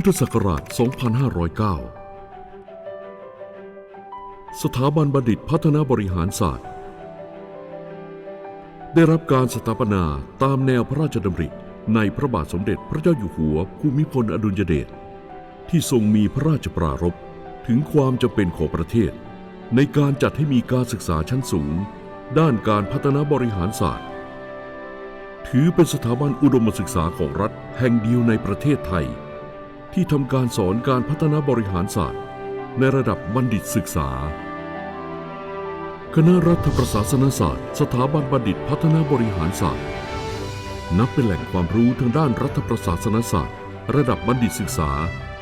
พุทธศักราช 2509 สถาบันบัณฑิตพัฒนาบริหารศาสตร์ ได้รับการสถาปนาตามแนวพระราชดำริในพระบาทสมเด็จพระเจ้าอยู่หัวภูมิพลอดุลยเดชที่ทรงมีพระราชปรารภถึงความจำเป็นของประเทศ ในการจัดให้มีการศึกษาชั้นสูง ด้านการพัฒนาบริหารศาสตร์ ถือเป็นสถาบันอุดมศึกษาของรัฐแห่งเดียวในประเทศไทย ที่ทำการสอนการพัฒนาบริหารศาสตร์ ในระดับบัณฑิตศึกษา คณะรัฐประศาสนศาสตร์ สถาบันบัณฑิตพัฒนาบริหารศาสตร์ นับเป็นแหล่งความรู้ทางด้านรัฐประศาสนศาสตร์ ระดับบัณฑิตศึกษา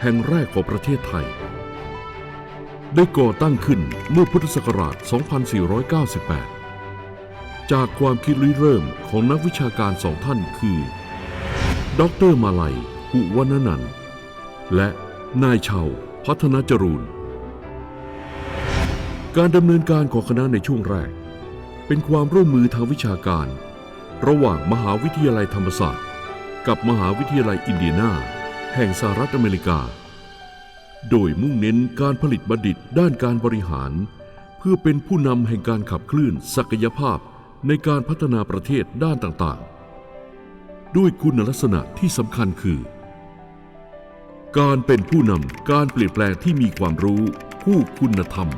แห่งแรกของประเทศไทย ได้ก่อตั้งขึ้นเมื่อพุทธศักราช 2498 จากความคิดริเริ่มของนักวิชาการสองท่านคือ ดรมาลัยหุวรรณนันท์ และนายเชาพัฒนาจรูน การดำเนินการของคณะในช่วงแรก เป็นความร่วมมือทางวิชาการ ระหว่างมหาวิทยาลัยธรรมศาสตร์ กับมหาวิทยาลัยอินเดียนาแห่งสหรัฐอเมริกา โดยมุ่งเน้นการผลิตบัณฑิตด้านการบริหาร เพื่อเป็นผู้นำแห่งการขับเคลื่อนศักยภาพในการพัฒนาประเทศด้านต่างๆ ด้วยคุณลักษณะที่สำคัญคือ การเป็นผู้นำการเปลี่ยนแปลงที่มีความรู้ ผู้คุณธรรม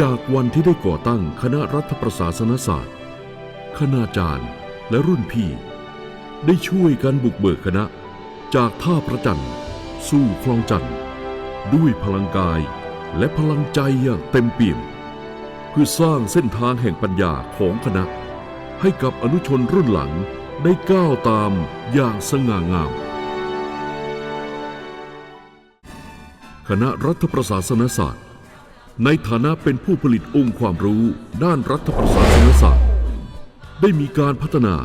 จากวันที่ได้ก่อตั้งคณะรัฐประศาสนศาสตร์ คณาจารย์และรุ่นพี่ ได้ช่วยกันบุกเบิกคณะ จากท่าพระจันทร์ สู่คลองจันทร์ด้วยพลังกายและพลังใจอย่างเต็มเปี่ยม เพื่อสร้างเส้นทางแห่งปัญญาของคณะ ให้กับอนุชนรุ่นหลังได้ก้าวตามอย่างสง่างาม คณะรัฐประศาสนศาสตร์ ในฐานะเป็นผู้ผลิตองค์ความรู้ด้านรัฐประศาสนศาสตร์ ได้มีการพัฒนา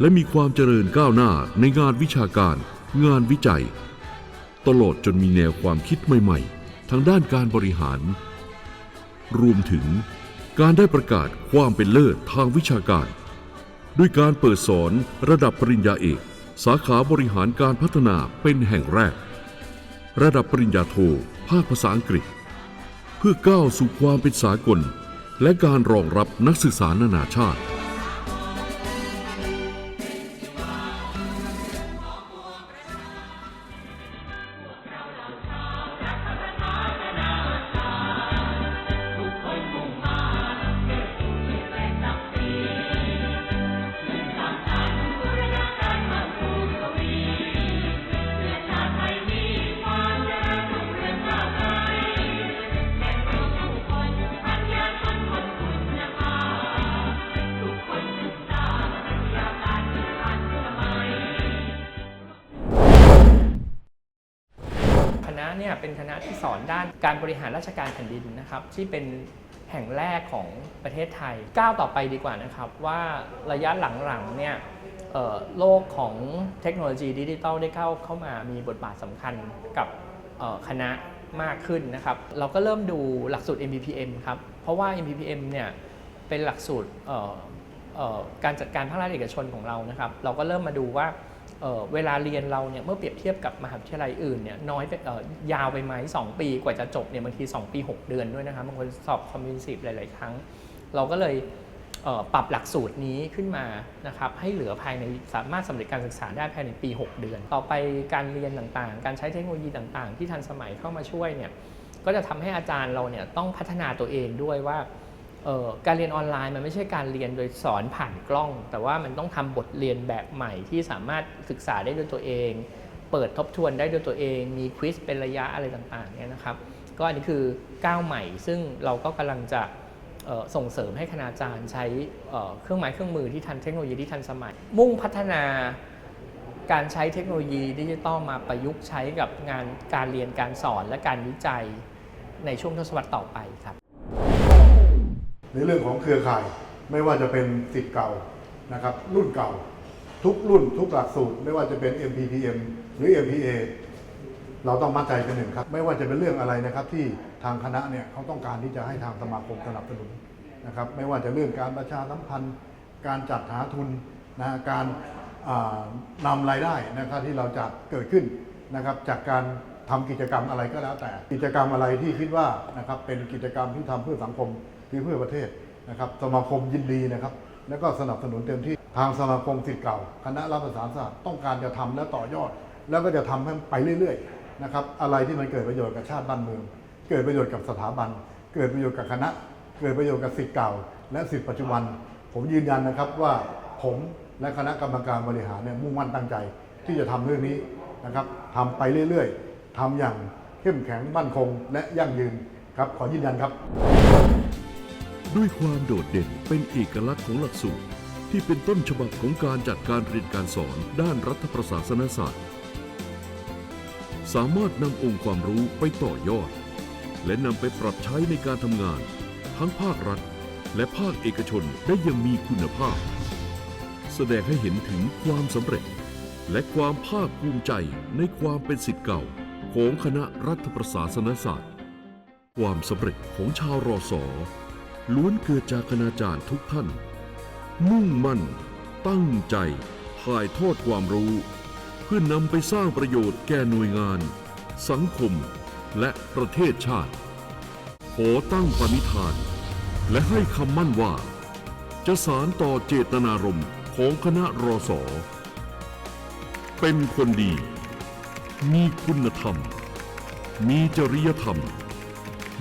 และมีความเจริญก้าวหน้าในงานวิชาการ งานวิจัย ตลอดจนมีแนวความคิดใหม่ๆ ทางด้านการบริหาร รวมถึงการได้ประกาศความเป็นเลิศทางวิชาการ ด้วยการเปิดสอนระดับปริญญาเอก สาขาบริหารการพัฒนาเป็นแห่งแรก ระดับปริญญาโทภาคภาษาอังกฤษ เพื่อก้าวสู่ความเป็นสากล และการรองรับนักศึกษานานาชาติ เนี่ยเป็นคณะที่สอนด้านการบริหารราชการแผ่นดินนะครับ ที่เป็นแห่งแรกของประเทศไทยก้าวต่อไปดีกว่านะครับว่าระยะหลังๆเนี่ยโลกของเทคโนโลยีดิจิทัลได้เข้าเข้ามามีบทบาทสำคัญกับคณะมากขึ้นนะครับ เราก็เริ่มดูหลักสูตร MPPM ครับ เพราะว่า MPPM เนี่ยเป็นหลักสูตรการจัดการภาครัฐเอกชนของเรานะครับ เราก็เริ่มมาดูว่า เเวลาเรียนเราเนี่ยเมื่อเปรียบเทียบกับมหาวิทยาลัยอื่นเนี่ยน้อยไปเอ่อยาวไปไหม2 ปีกว่าจะจบเนี่ยบางที 2 ปี 6 เดือนด้วยนะครับางคนสอบคอมมิวนิสหลาย ๆ ครั้ง เราก็เลยเปรับหลักสูตรนี้ขึ้นมานะครับให้เหลือภายในสามารถสำเร็จการศึกษาได้ภายในปี 6 เดือน ต่อไปการเรียนต่าง ๆ การใช้เทคโนโลยีต่าง ๆ ที่ทันสมัยเข้ามาช่วยเนี่ยก็จะทำให้อาจารย์เราเนี่ยต้องพัฒนาตัวเองด้วยว่า การเรียนออนไลน์มันไม่ใช่การเรียนโดยสอนผ่านกล้อง แต่ว่ามันต้องทำบทเรียนแบบใหม่ที่สามารถศึกษาได้ด้วยตัวเอง เปิดทบทวนได้ด้วยตัวเอง มีควิสเป็นระยะอะไรต่างๆเนี่ยนะครับ ก็อันนี้คือก้าวใหม่ ซึ่งเราก็กำลังจะส่งเสริมให้คณาจารย์ใช้เอ่อเครื่องไม้เครื่องมือที่ทันเทคโนโลยีที่ทันสมัย มุ่งพัฒนาการใช้เทคโนโลยีดิจิตอลมาประยุกต์ใช้กับงานการเรียนการสอนและการวิจัยในช่วงทศวรรษต่อไปครับ ในเรื่องของเครือข่าย ไม่ว่าจะเป็นสิทธิ์เก่านะครับรุ่นเก่า ทุกรุ่นทุกหลักสูตร ไม่ว่าจะเป็น MPPM หรือ MPA เราต้องมั่นใจเป็นหนึ่งครับ ไม่ว่าจะเป็นเรื่องอะไรนะครับที่ทางคณะเนี่ยเขาต้องการที่จะให้ทางสมาคมสนับสนุนนะครับไม่ว่าจะเรื่องการประชาสัมพันธ์ การจัดหาทุนนะการอ่านำรายได้นะครับที่เราจะเกิดขึ้นนะครับจากการทำกิจกรรมอะไรก็แล้วแต่ กิจกรรมอะไรที่คิดว่านะครับเป็นกิจกรรมที่ทำเพื่อสังคม หรือเพื่อประเทศนะครับสมาคมยินดีนะครับ แล้วก็สนับสนุนเต็มที่ทางสมาคมสิทธิ์เก่า คณะรัฐประศาสนศาสตร์ต้องการจะทำและต่อยอด แล้วก็จะทำให้ไปเรื่อยๆนะครับอะไรที่มันเกิดประโยชน์กับชาติบ้านเมือง เกิดประโยชน์กับสถาบัน เกิดประโยชน์กับคณะ เกิดประโยชน์กับสิทธิ์เก่า และสิทธิ์ปัจจุบัน ผมยืนยันนะครับว่าผมและคณะกรรมการบริหารเนี่ยมุ่งมั่นตั้งใจ ที่จะทำเรื่องนี้นะครับทำไปเรื่อยๆทำอย่างเข้มแข็งมั่นคงและยั่งยืนครับขอยืนยันครับ ด้วยความโดดเด่นเป็นเอกลักษณ์ของหลักสูตร ที่เป็นต้นฉบับของการจัดการเรียนการสอนด้านรัฐประศาสนศาสตร์ สามารถนำองค์ความรู้ไปต่อยอด และนำไปปรับใช้ในการทำงาน ทั้งภาครัฐ และภาคเอกชนได้อย่างมีคุณภาพ แสดงให้เห็นถึงความสำเร็จ และความภาคภูมิใจในความเป็นสิทธิ์เก่าของคณะรัฐประศาสนศาสตร์ ความสำเร็จของชาวรอสอ ล้วนเกิดจากคณาจารย์ทุกท่าน มุ่งมั่น ตั้งใจถ่ายทอดความรู้ เพื่อนำไปสร้างประโยชน์แก่หน่วยงาน สังคม และประเทศชาติ ขอตั้งปณิธาน และให้คำมั่นว่า จะสารต่อเจตนารมณ์ของคณะรอสอเป็นคนดี มีคุณธรรม มีจริยธรรม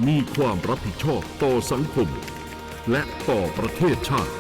มีความรับผิดชอบต่อสังคม และต่อประเทศชาติ